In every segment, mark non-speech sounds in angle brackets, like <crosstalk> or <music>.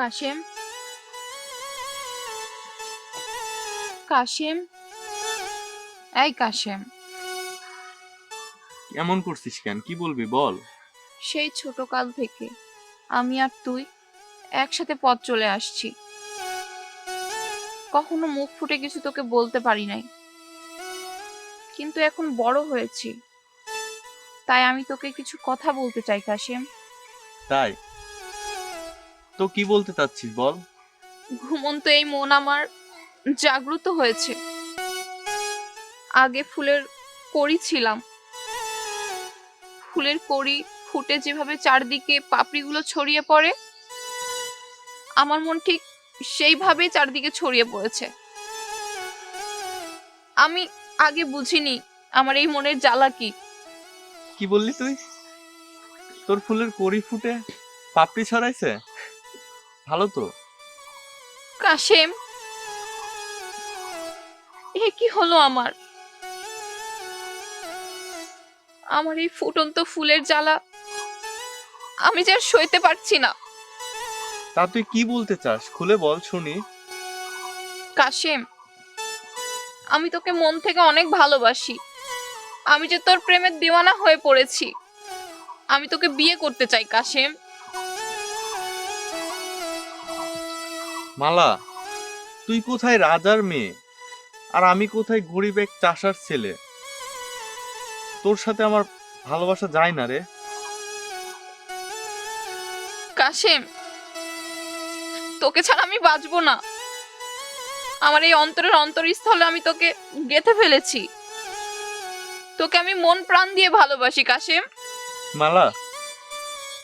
কাশেম? কাশেম? এই কাশেম। এমন করছিস কেন? কি বলবি বল। সেই ছোট কাল থেকে আমি আর তুই একসাথে পথ চলে আসছি। কখনো মুখ ফুটে কিছু তোকে বলতে পারি নাই। কিন্তু এখন বড় হয়েছি। তাই আমি তোকে কিছু কথা বলতে চাই কাশেম। তাই? তো কি বলতে চাচ্ছিস বল? ঘুমন্ত এই মন আমার জাগ্রত হয়েছে। আগে ফুলের কড়ি ছিলাম। ফুলের কড়ি ফুটে যেভাবে চারদিকে পাপড়িগুলো ছড়িয়ে পড়ে আমার মন ঠিক সেইভাবে চারদিকে ছড়িয়ে পড়েছে। আমি আগে বুঝিনি আমার এই মনের জ্বালা কি। কি বললি তুই? তোর ফুলের কড়ি ফুটে পাপড়ি ছড়াইছে? ভালো তো? কাশেম। এ কি হলো আমার? আমার এই ফুটন্ত ফুলের জ্বালা আমি যে আর সইতে পারছি না। তা তুই কি বলতে চাস? খুলে বল শুনি। কাশেম আমি তোকে মন থেকে অনেক ভালোবাসি। আমি যে তোর প্রেমের দিওয়ানা হয়ে পড়েছি। আমি তোকে বিয়ে করতে চাই কাশেম। মালা তুই কোথায় রাজার মেয়ে? আর আমি কোথায় গরিব এক চাষার ছেলে? তোর সাথে আমার ভালোবাসা যায় না রে। কাশেম তোকে ছাড়া আমি বাঁচবো না। আমার এই অন্তরের অন্তরস্থলে আমি তোকে গেঁথে ফেলেছি। তোকে আমি মন প্রাণ দিয়ে ভালোবাসি কাশেম। মালা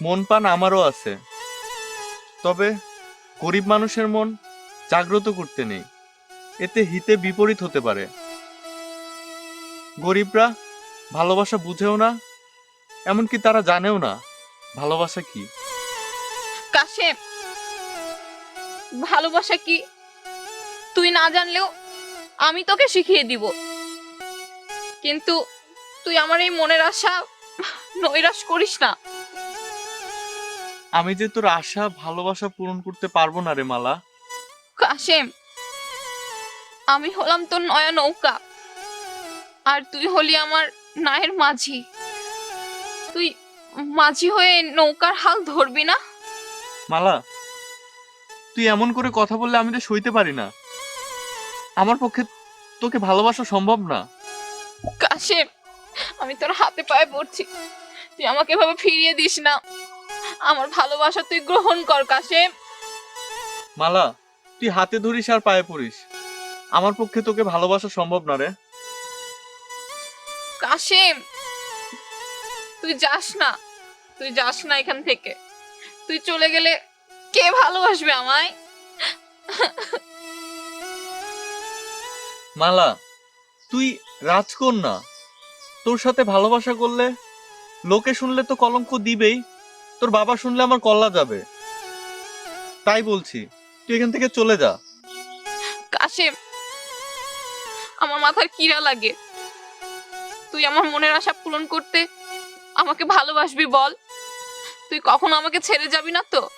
মন পান আমারও আছে। তবে গরিব মানুষের মন জাগ্রত করতে নেই। এতে হিতে বিপরীত হতে পারে। গরিবরা ভালোবাসা বুঝেও না, এমনকি তারা জানেও না ভালোবাসা কি। কাশেম, ভালোবাসা কি? তুই না জানলেও আমি তোকে শিখিয়ে দিব। কিন্তু তুই আমার এই মনের আশা নৈরাশ করিস না। আমি যে তোর আশা ভালোবাসা পূরণ করতে পারব না রে মালা। কাশেম আমি হলাম তোর নয়া নৌকা আর তুই হলি আমার নায়ের মাঝি। তুই মাঝি হয়ে নৌকার হাল ধরবি না? মালা তুই এমন করে কথা বললে আমি তো সইতে পারি না। আমার পক্ষে তোকে ভালোবাসা সম্ভব না। কাশেম আমি তোর হাতে পায়ে পড়ছি। তুই আমাকে এভাবে ফিরিয়ে দিস না। আমার ভালোবাসা তুই গ্রহণ কর কাশেম। মালা তুই হাতে ধরিস আর পায়ে পড়িস। আমার পক্ষে তোকে ভালোবাসা সম্ভব না রে। কাশেম তুই যাস না। তুই যাস না এখান থেকে। তুই চলে গেলে কে ভালোবাসবে আমায়? মালা তুই রাজকন্যা। তোর সাথে ভালোবাসা করলে লোকে শুনলে তো কলঙ্ক দিবেই। তোর বাবা শুনলে আমার কল্লা যাবে। তাই বলছি তুই এখান থেকে চলে যা। কাশেম আমার মাথার কিরা লাগে। তুই আমার মনের আশা পূরণ করতে আমাকে ভালোবাসবি বল। তুই কখনো আমাকে ছেড়ে যাবি না তো?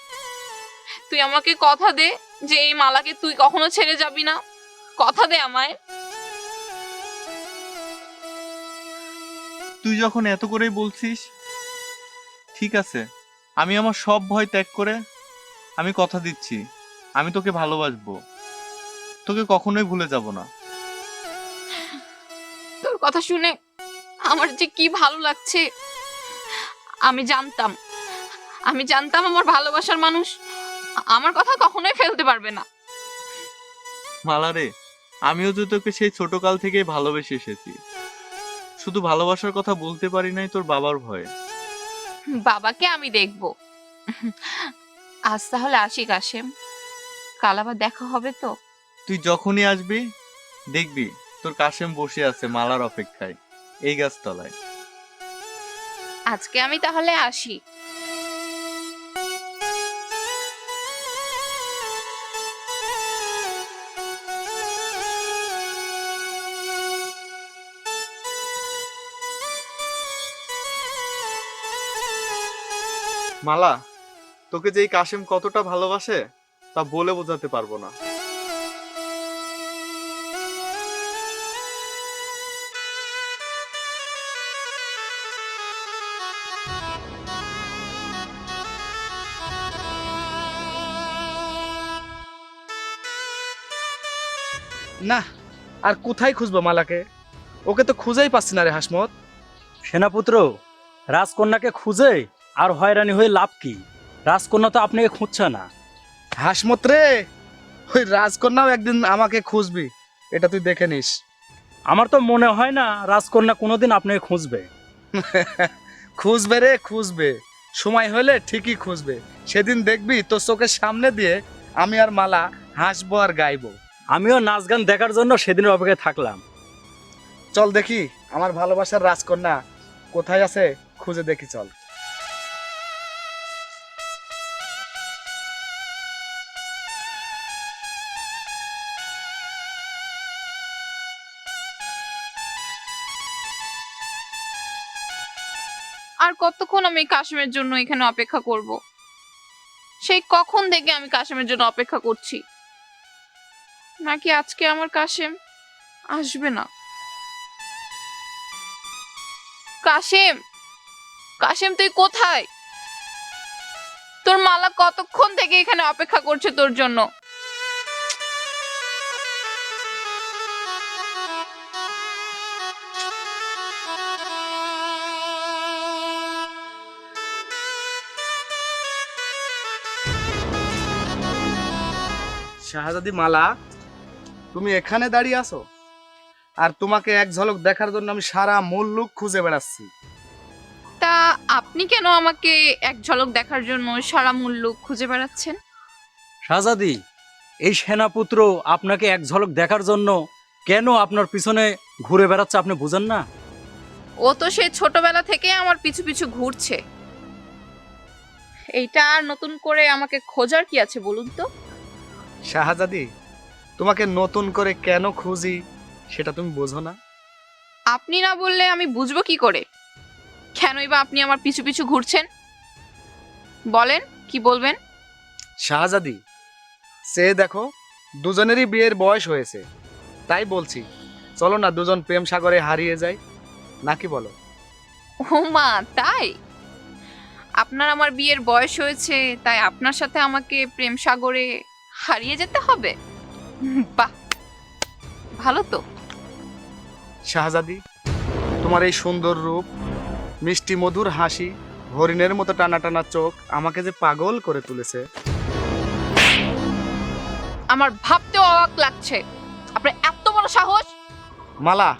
তুই আমাকে কথা দে যে এই মালাকে তুই কখনো ছেড়ে যাবি না। কথা দে আমায়। তুই যখন এত করেই বলছিস ঠিক আছে। আমি আমার সব ভয় ত্যাগ করে আমি কথা দিচ্ছি। আমি তোকে ভালোবাসবো। তোকে কখনোই ভুলে যাব না। তোর কথা শুনে আমার যে কি ভালো লাগছে আমি জানতাম। আমি জানতাম আমার ভালোবাসার মানুষ আমার কথা কখনোই ফেলতে পারবে না। মালারে আমিও তো তোকে সেই ছোটকাল থেকেই ভালোবেসে এসেছি। শুধু ভালোবাসার কথা বলতে পারি নাই তোর বাবার ভয়ে। বাবাকে আমি দেখব। আজ তাহলে আসি কাশেম কাল আবার দেখা হবে তো। তুই যখনই আসবি দেখবি তোর কাশেম বসে আছে মালার অপেক্ষায় এই গাছতলায়। আজকে আমি তাহলে আসি। মালা তোকে যে এই কাশেম কতটা ভালোবাসে তা বলে বোঝাতে পারব না। না আর কোথায় খুঁজবো মালাকে? ওকে তো খুঁজেই পাচ্ছি না রে হাসমত। সেনাপুত্র রাজকন্যাকে খুঁজে আর হয়রানি হয়ে লাভ কি? রাজকন্যা তো আপনাকে খুঁজছে না। হাসমত রে! ওই রাজকন্যাও একদিন আমাকে খুঁজবি। এটা তুই দেখে নিস। আমার তো মনে হয় না রাজকন্যা কোনোদিন আপনাকে খুঁজবে। <laughs> খুঁজবে রে খুঁজবে। সময় হলে ঠিকই খুঁজবে। সেদিন দেখবি তোর চোখের সামনে দিয়ে আমি আর মালা হাসবো আর গাইবো। আমিও নাচ গান দেখার জন্য সেদিনের অপেক্ষায় থাকলাম। চল দেখি আমার ভালোবাসার রাজকন্যা কোথায় আছে খুঁজে দেখি চল। আমি কাশিমের জন্য এখানে অপেক্ষা করব। সেই কখন থেকে আমি কাশিমের জন্য অপেক্ষা করছি। নাকি আজকে আমার কাশিম আসবে না? কাশিম কাশিম তুই কোথায়? তোর মালা কতক্ষণ থেকে এখানে অপেক্ষা করছে তোর জন্য? শাহজাদি মালা তুমি এখানে দাঁড়িয়ে আছো? আর তোমাকে এক ঝলক দেখার জন্য আমি সারা মুল্লুক খুঁজে বেড়াচ্ছি। তা আপনি কেন আমাকে এক ঝলক দেখার জন্য সারা মূল্য খুঁজে বেড়াচ্ছেন? শাহজাদি এই সেনাপুত্র আপনাকে এক ঝলক দেখার জন্য কেন আপনার পিছনে ঘুরে বেড়াচ্ছে আপনি বুঝেন না? ও তো সে ছোটবেলা থেকে আমার পিছু পিছু ঘুরছে। এইটা আর নতুন করে আমাকে খোঁজার কি আছে বলুন তো? শাহজাদি তোমাকে নতুন করে কেন খুঁজি সেটা তুমি বোঝো না? আপনি না বললে আমি বুঝব কি করে? কেনই বা আপনি আমার পিছু পিছু ঘুরছেন? বলেন কি বলবেন? শাহজাদি সে দেখো দুজনেরই বিয়ের বয়স হয়েছে। তাই বলছি চলো না দুজন প্রেম সাগরে হারিয়ে যাই। নাকি বলো? ও মা তাই? আপনার আমার বিয়ের বয়স হয়েছে তাই আপনার সাথে আমাকে প্রেম সাগরে হারিয়ে যেতে হবে? বাহ ভালো তো। শাহজাদি তোমার এই সুন্দর রূপ মিষ্টি মধুর হাসি হরিণের মতো টানা টানা চোখ আমাকে যে পাগল করে তুলেছে। আমার ভাবতেও অবাক লাগছে। আপনার এত বড় সাহস? মালা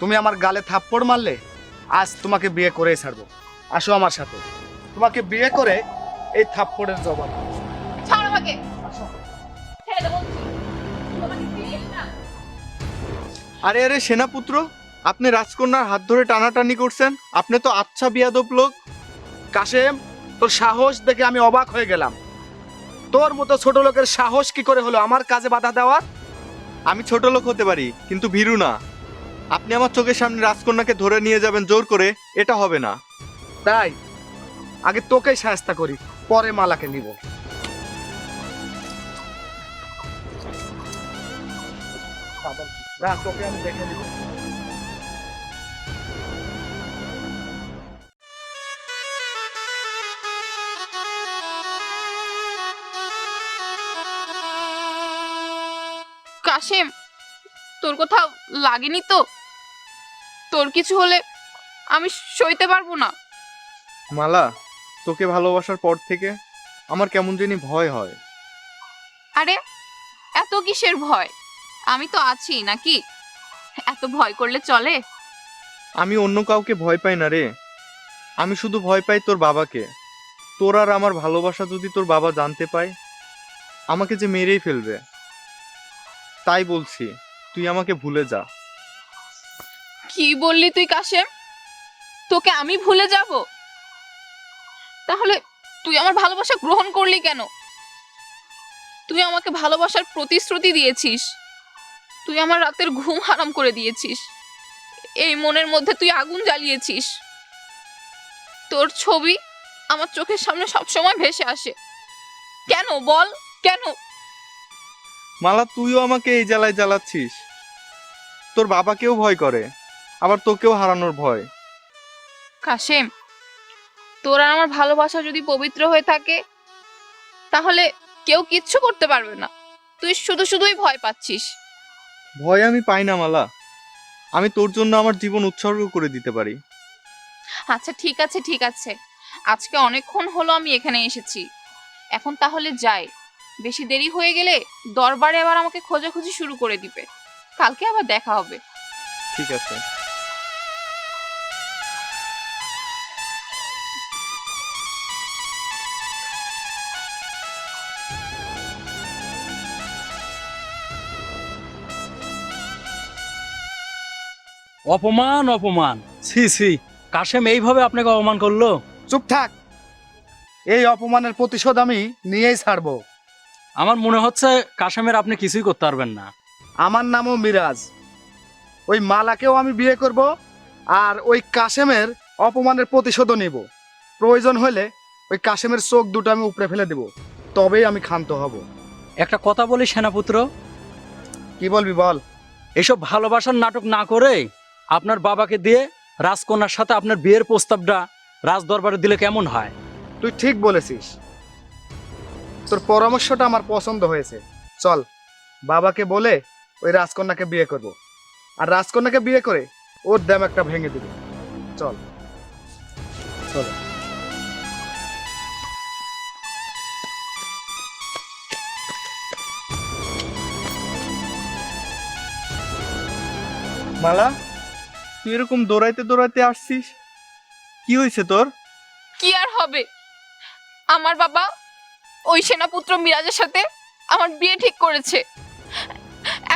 তুমি আমার গালে থাপ্পড় মারলে আজ তোমাকে বিয়ে করেই ছাড়বো। আসো আমার সাথে। তোমাকে বিয়ে করে এই থাপ্পড়ের জবাব। ছাড় আমাকে। আরে আরে, সেনাপুত্র, আপনি রাজকন্যার হাত ধরে টানাটানি করছেন। আপনি তো আচ্ছা বিয়াদব লোক। কাশেম, তোর সাহস দেখে আমি অবাক হয়ে গেলাম। তোর মতো ছোট লোকের সাহস কি করে হলো আমার কাজে বাধা দেওয়ার? আমি ছোট লোক হতে পারি, কিন্তু ভীরু না। আপনি আমার চোখের সামনে রাজকন্যাকে ধরে নিয়ে যাবেন জোর করে, এটা হবে না। তাই, আগে তোকেই সাহস্তা করি, পরে মালাকে নিব। রাখ, তোকে আমি দেখে নিব। কাশেম তোর কোথাও লাগেনি তো? তোর কিছু হলে আমি সইতে পারব না। মালা তোকে ভালোবাসার পর থেকে আমার কেমন জানি ভয় হয়। আরে এত কিসের ভয়? আমি তো আছি নাকি? এত ভয় করলে চলে? আমি অন্য কাউকে ভয় পাই না রে। আমি শুধু ভয় পাই তোর বাবাকে। তোর আর আমার ভালোবাসা যদি তোর বাবা জানতে পায় আমাকে যে মেরেই ফেলবে। তাই বলছি তুই আমাকে ভুলে যা। কি বললি তুই কাশেম? তোকে আমি ভুলে যাব? তাহলে তুই আমার ভালোবাসা গ্রহণ করলি কেন? তুই আমাকে ভালোবাসার প্রতিশ্রুতি দিয়েছিস। তুই আমার রাতের ঘুম হারাম করে দিয়েছিস। এই মনের মধ্যে তুই আগুন জ্বালিয়েছিস। তোর ছবি আমার চোখের সামনে সবসময় ভেসে আসে। কেন বল কেন? মালা তুইও আমাকে এই জ্বালায় জ্বালাচ্ছিস। তোর বাবাকেও ভয় করে আবার তোকেও হারানোর ভয়। কাশেম তোর আর আমার ভালোবাসা যদি পবিত্র হয়ে থাকে তাহলে কেউ কিচ্ছু করতে পারবে না। তুই শুধু শুধুই ভয় পাচ্ছিস। ভয় আমি পাই না মালা। আমি তোর জন্য আমার জীবন উৎসর্গ করে দিতে পারি। আচ্ছা ঠিক আছে ঠিক আছে। আজকে অনেকক্ষণ হলো আমি এখানে এসেছি। এখন তাহলে যাই। বেশি দেরি হয়ে গেলে দরবারে আবার আমাকে খোঁজাখুঁজি শুরু করে দিবে। কালকে আবার দেখা হবে। ঠিক আছে। অপমান অপমান। ছি ছি কাশেম এইভাবে আপনাকে অপমান করল? চুপ থাক। এই অপমানের প্রতিশোধ আমি নিয়েই ছাড়বো। আমার মনে হচ্ছে কাশেমের আপনি কিছুই করতে পারবেন না। আমার নামও মিরাজ। ওই মালাকেও আমি বিয়ে করব আর ওই কাশেমের অপমানের প্রতিশোধও নিব। প্রয়োজন হলে ওই কাশেমের চোখ দুটো আমি উপড়ে ফেলে দেব। তবেই আমি ক্ষান্ত হব। একটা কথা বলি সেনাপুত্র। কি বলবি বল? এসব ভালোবাসার নাটক না করে আপনার বাবাকে দিয়ে রাজকন্যার সাথে আপনার বিয়ের প্রস্তাবটা রাজ দরবারে দিলে কেমন হয়? তুই ঠিক বলেছিস। তোর পরামর্শটা আমার পছন্দ হয়েছে। চল, বাবাকে বলে ওই রাজকন্যাকে বিয়ে করব। আর রাজকন্যাকে বিয়ে করে ওর দাম একটা ভেঙে দেব। চল। চল। মালা? তুই এরকম দৌড়াইতে দৌড়াইতে আসছিস? কি হয়েছে তোর? কি আর হবে? আমার বাবা ওই সেনাপুত্র মিরাজের সাথে আমার বিয়ে ঠিক করেছে।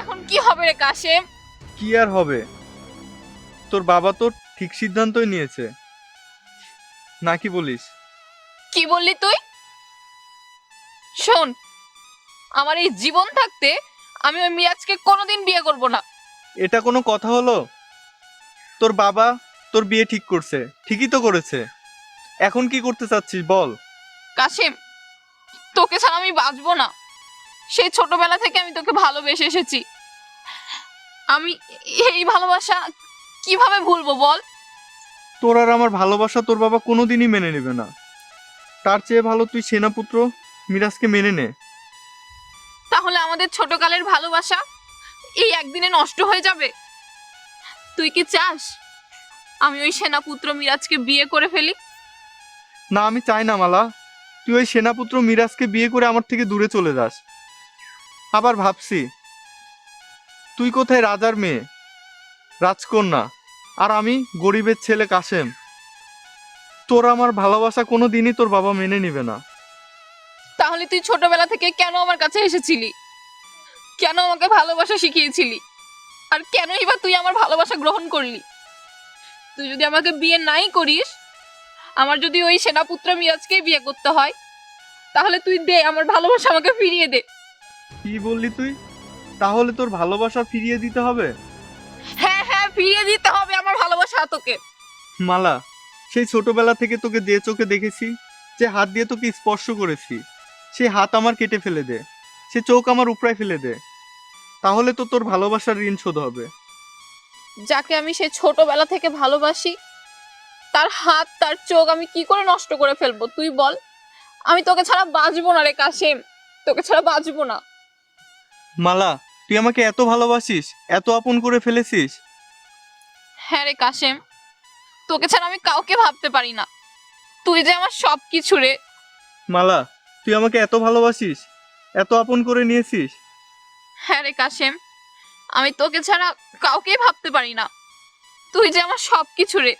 এখন কি হবে রে কাশেম? কি আর হবে? তোর বাবা তো ঠিক সিদ্ধান্তই নিয়েছে। নাকি বলিস? কি বললি তুই? শোন আমার এই জীবন থাকতে আমি ওই মিরাজকে কোনোদিন বিয়ে করব না। এটা কোনো কথা হলো? তোর বাবা তোর বিয়ে ঠিক করছে ঠিকই তো করেছে। এখন কি করতে চাচ্ছিস বল? কাশেম তোকে ছাড়া আমি বাঁচবো না। সেই ছোটবেলা থেকে আমি তোকে ভালোবেসে এসেছি। আমি এই ভালোবাসা কীভাবে ভুলবো বল? তোর আর আমার ভালোবাসা তোর বাবা কোনোদিনই মেনে নেবে না। তার চেয়ে ভালো তুই সেনাপুত্র মিরাজকে মেনে নে। তাহলে আমাদের ছোটকালের ভালোবাসা এই একদিনে নষ্ট হয়ে যাবে? তুই কি চাস? আমি ওই সেনাপুত্র মিরাজকে বিয়ে করে ফেলি? না আমি চাই না মালা। তুই ওই সেনাপুত্র মিরাজকে বিয়ে করে আমার থেকে দূরে চলে যাস। আবার ভাবছি তুই কোথায় রাজার মেয়ে? রাজকন্যা। আর আমি গরিবের ছেলে কাশেম তোর আমার ভালোবাসা কোনো দিনই তোর বাবা মেনে নিবে না। তাহলে তুই ছোটবেলা থেকে কেন আমার কাছে এসেছিলি? কেন আমাকে ভালোবাসা শিখিয়েছিলি? আর কেনই বা তুই আমার ভালোবাসা গ্রহণ করলি? তুই যদি আমাকে বিয়ে নাই করিস আমার যদি ওই সেনাপুত্র মিরাজকেই বিয়ে করতে হয় তাহলে তুই দে আমার ভালোবাসা আমাকে ফিরিয়ে দে। কি বললি তুই? তাহলে তোর ভালোবাসা ফিরিয়ে দিতে হবে? হ্যাঁ হ্যাঁ ফিরিয়ে দিতে হবে আমার ভালোবাসা তোকে। মালা সেই ছোটবেলা থেকে তোকে যে চোখে দেখেছি যে হাত দিয়ে তোকে স্পর্শ করেছি। সেই হাত আমার কেটে ফেলে দে। সে চোখ আমার উপরায় ফেলে দে। তাহলে তো তোর ভালোবাসার ঋণ শোধ হবে। যাকে আমি সে ছোটবেলা থেকে ভালোবাসি তার হাত তার চোখ আমি কি করে নষ্ট করে ফেলব? তুই বল। আমি তোকে ছাড়া বাঁচবো না রে কাশেম। তোকে ছাড়া বাঁচবো না। মালা তুই আমাকে এত ভালোবাসিস এত আপন করে ফেলেছিস। হ্যাঁ রে কাশেম তোকে ছাড়া আমি কাউকে ভাবতে পারি না। তুই যে আমার সব কিছু রে। মালা তুই আমাকে এত ভালোবাসিস এত আপন করে নিয়েছিস। হ্যাঁ রে কাশেম আমি তোকে ছাড়া কাউকে ভাবতে পারি না। তুই যে আমার সব কিছু রে।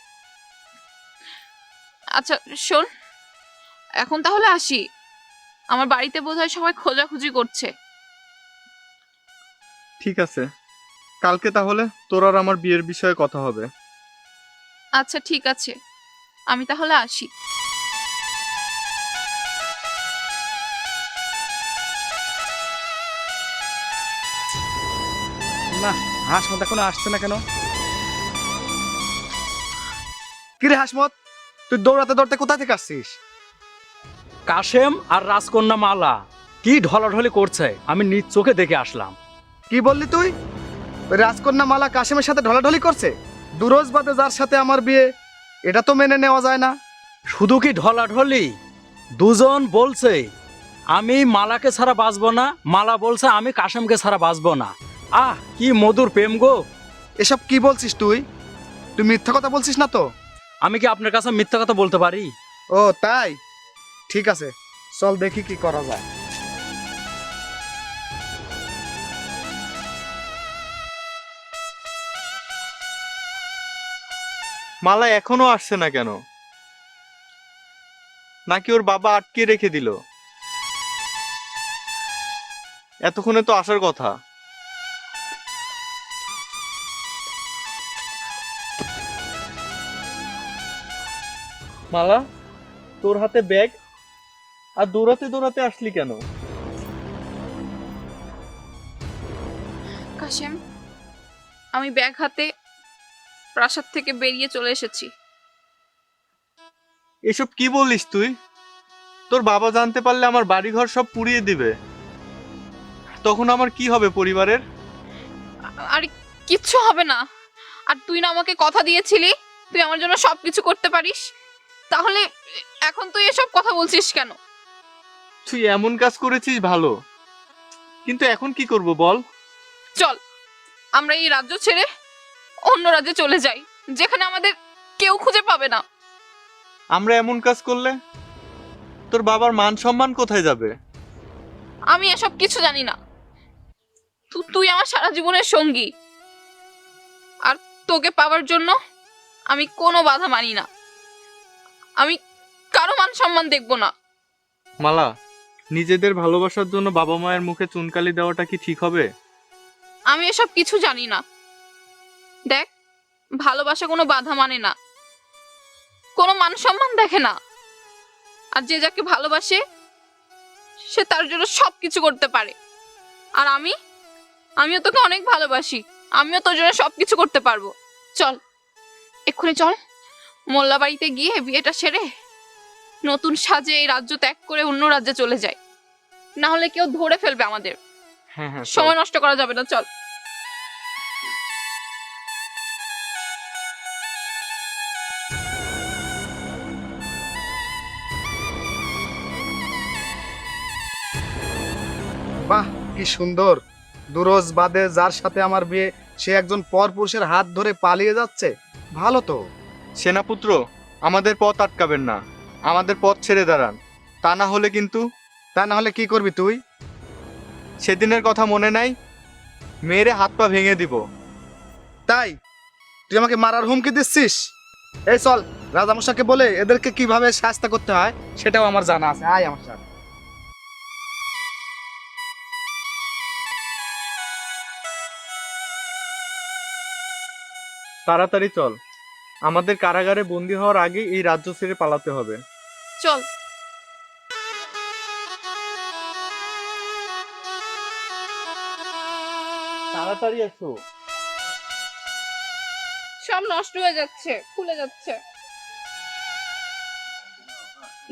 আচ্ছা শোন এখন তাহলে আসি। আমার বাড়িতে বোধহয় সবাই খোঁজাখুঁজি করছে। ঠিক আছে। কালকে তাহলে তোর আর আমার বিয়ের বিষয়ে কথা হবে। আচ্ছা ঠিক আছে। আমি তাহলে আসি। না হাসমত এখনও আসছে না কেন? কিরে হাসমত তুই দৌড়াতে দৌড়াতে কোথা থেকে আসছিস? কাশেম আর রাজকন্যা মালা কি ঢলাঢলি করছে? আমি নিজ চোখে দেখে আসলাম। কি বললি তুই? রাজকন্যা মালা কাশেমের সাথে ঢলাঢলি করছে? দুরোজ বাদে যার সাথে আমার বিয়ে এটা তো মেনে নেওয়া যায় না। শুধু কি ঢলাঢলি? দুজন বলছে আমি মালাকে ছাড়া বাঁচবো না মালা বলছে আমি কাশেমকে ছাড়া বাঁচবো না। আহ কি মধুর প্রেম গো। এসব কি বলছিস তুই? তুই মিথ্যা কথা বলছিস না তো? আমি কি আপনার কাছে মিথ্যা কথা বলতে পারি? ও তাই? ঠিক আছে চল দেখি কি করা যায়। মালা এখনও আসছে না কেন? নাকি ওর বাবা আটকে রেখে দিল? এতক্ষণে তো আসার কথা। মালা তোর হাতে ব্যাগ আর দৌড়াতে দৌড়াতে আসলি কেন? কাশেম আমি ব্যাগ হাতে প্রাসাদ থেকে বেরিয়ে চলে এসেছি। এসব কি বলিস তুই? তোর বাবা জানতে পারলে আমার বাড়িঘর সব পুড়িয়ে দিবে। তখন আমার কি হবে পরিবারের? আরে কিচ্ছু হবে না। আর তুই না আমাকে কথা দিয়েছিলি তুই আমার জন্য সবকিছু করতে পারিস। তাহলে এখন তুই এসব কথা বলছিস কেন? তুই এমন কাজ করেছিস ভালো। কিন্তু এখন কি করব বল? চল আমরা এই রাজ্য ছেড়ে অন্য রাজ্যে চলে যাই যেখানে আমাদের কেউ খুঁজে পাবে না। আমরা এমন কাজ করলে? তোর বাবার মান সম্মান কোথায় যাবে? আমি এসব কিছু জানি না। তুই আমার সারা জীবনের সঙ্গী। আর তোকে পাওয়ার জন্য আমি কোনো বাধা মানি না। আমি কারও মান সম্মান দেখব না। মালা নিজেদের ভালোবাসার জন্য বাবা মায়ের মুখে চুনকালি দেওয়াটা কি ঠিক হবে? আমি এসব কিছু জানি না। দেখ ভালোবাসা কোনো বাধা মানে না। কোনো মান সম্মান দেখে না। আর যে যাকে ভালোবাসে সে তার জন্য সব কিছু করতে পারে। আর আমি? আমিও তোকে অনেক ভালোবাসি। আমিও তোর জন্য সব কিছু করতে পারব। চল এক্ষুনি চল। মোল্লা বাড়িতে গিয়ে বিয়েটা সেরে নতুন সাজে এই রাজ্য ত্যাগ করে অন্য রাজ্যে চলে যায়। না হলে কেউ ধরে ফেলবে আমাদের। হ্যাঁ হ্যাঁ সময় নষ্ট করা যাবে না চল। বাহ কি সুন্দর। দুরোজ বাদে যার সাথে আমার বিয়ে সে একজন পরপুরুষের হাত ধরে পালিয়ে যাচ্ছে। ভালো তো। সেনাপুত্র আমাদের পথ আটকাবেন না। আমাদের পথ ছেড়ে দাঁড়ান। তা না হলে কিন্তু তা না হলে কি করবি তুই? সেদিনের কথা মনে নাই? মেয়েরে হাত পা ভেঙে দিব। তাই? তুই আমাকে মারার হুমকি দিচ্ছিস? এই চল রাজামশাকে বলে এদেরকে কীভাবে শাস্তা করতে হয় সেটাও আমার জানা আছে। আয় আমার সাথে। তাড়াতাড়ি চল। আমাদের কারাগারে বন্দি হওয়ার আগে এই রাজ্য ছেড়ে পালাতে হবে। চল। তাড়াতাড়ি এসো। সব নষ্ট হয়ে যাচ্ছে খুলে যাচ্ছে।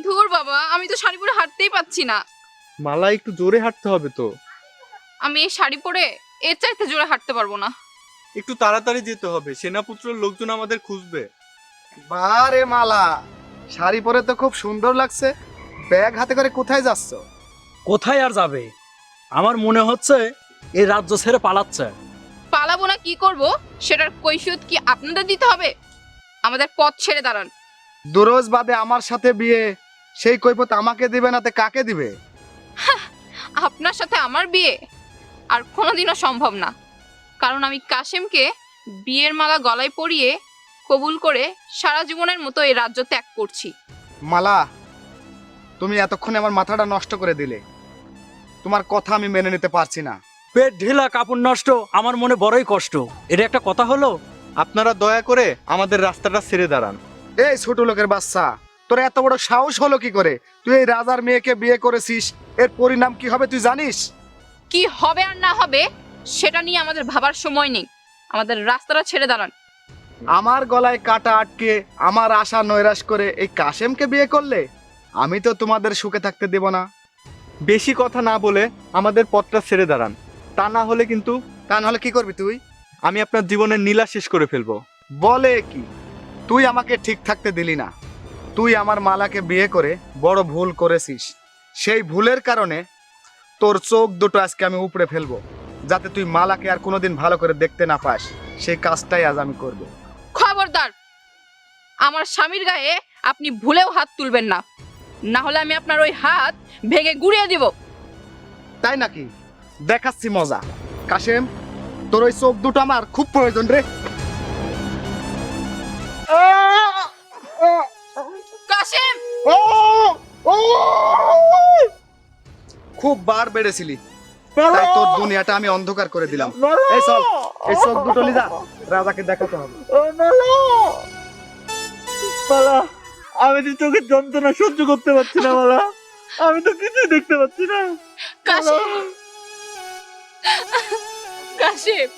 ধুর বাবা আমি তো শাড়ি পরে হাঁটতেই পাচ্ছি না। মালা একটু জোরে হাঁটতে হবে তো। আমি এই শাড়ি পরে এর চাইতে জোরে হাঁটতে পারব না। একটু তাড়াতাড়ি যেতে হবে। সেনাপুত্রের লোকজন আমাদের খুঁজবে। বারে মালা শাড়ি পরে তো খুব সুন্দর লাগছে। ব্যাগ হাতে করে কোথায় যাচ্ছ? কোথায় আর যাবে? আমার মনে হচ্ছে এই রাজ্য ছেড়ে পালাচ্ছে। পালাবো না কি করব? সেটার কৈফিয়ত কি আপনাদের দিতে হবে? আমাদের পথ ছেড়ে দাঁড়ান। দুরোজ বাদে আমার সাথে বিয়ে সেই কৈফত আমাকে দিবে না তে কাকে দিবে? আপনার সাথে আমার বিয়ে? আর কোনোদিনও সম্ভব না। কারণ আমি কাশেমকে বিয়ের মালা গলায় পরিয়ে কবুল করে সারা জীবনের মতো এই রাজ্য ত্যাগ করছি। মালা তুমি এতক্ষণে আমার মাথাটা নষ্ট করে দিলে। তোমার কথা আমি মেনে নিতে পারছি না। পেট ঢিলা কাপড় নষ্ট আমার মনে বড়ই কষ্ট। এটা একটা কথা হলো? আপনারা দয়া করে আমাদের রাস্তাটা ছেড়ে দাঁড়ান। এই ছোট লোকের বাচ্চা তোর এত বড় সাহস হলো কি করে? তুই এই রাজার মেয়েকে বিয়ে করেছিস এর পরিণাম কি হবে তুই জানিস? কি হবে আর না হবে সেটা নিয়ে আমাদের ভাবার সময় নেই। আমাদের রাস্তাটা ছেড়ে দাঁড়ান। আমার গলায় কাটা আটকে আমার আশা নৈরাশ করে এই কাশেমকে বিয়ে করলে? আমি তো তোমাদের সুখে থাকতে দেব না। বেশি কথা না বলে আমাদের পথটা ছেড়ে দাঁড়ান। তা না হলে কিন্তু তা নাহলে কি করবি তুই? আমি আপনার জীবনের নীলা শেষ করে ফেলব। বলে কি? তুই আমাকে ঠিক থাকতে দিলি না। তুই আমার মালাকে বিয়ে করে বড় ভুল করেছিস। সেই ভুলের কারণে তোর চোখ দুটো আজকে আমি উপড়ে ফেলব। যাতে তুই মালাকে আর কোনোদিন ভালো করে দেখতে না পাস সেই কাজটাই আজ আমি করব খবরদার আমার স্বামীর গায়ে আপনি ভুলেও হাত তুলবেন না না হলে আমি আপনার ওই হাত ভেঙে গুড়িয়ে দিব তাই নাকি দেখাচ্ছি মজা কাশেম তোর ওই চোখ দুটো আমার খুব প্রয়োজন রে কাশেম খুব বার বেড়েছিলি তাই তোর দুনিয়াটা আমি অন্ধকার করে দিলাম। এই চল এই চোখ দুটো লিজা রাজাকে দেখাতে হবে। মালা আমি তো চোখের যন্ত্রণা সহ্য করতে পারছি না মালা আমি তো কিছুই দেখতে পাচ্ছি না। কাশেম কাশেম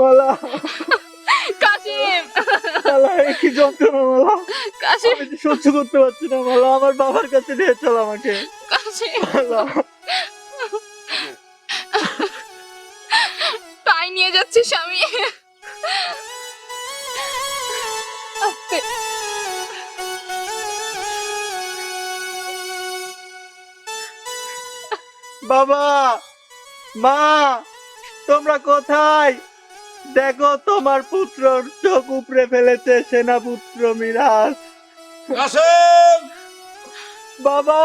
মালা কাশেম মালা কি যন্ত্রণা মালা কাশেম আমি তো সহ্য করতে পারছি না মালা আমার বাবার কাছে নিয়ে চল আমাকে। কাশেম মালা নিয়ে যাচ্ছে স্বামী। বাবা মা তোমরা কোথায়? দেখো তোমার পুত্রর চোখ উপড়ে ফেলেছে সেনাপুত্র মিরাজ। বাবা!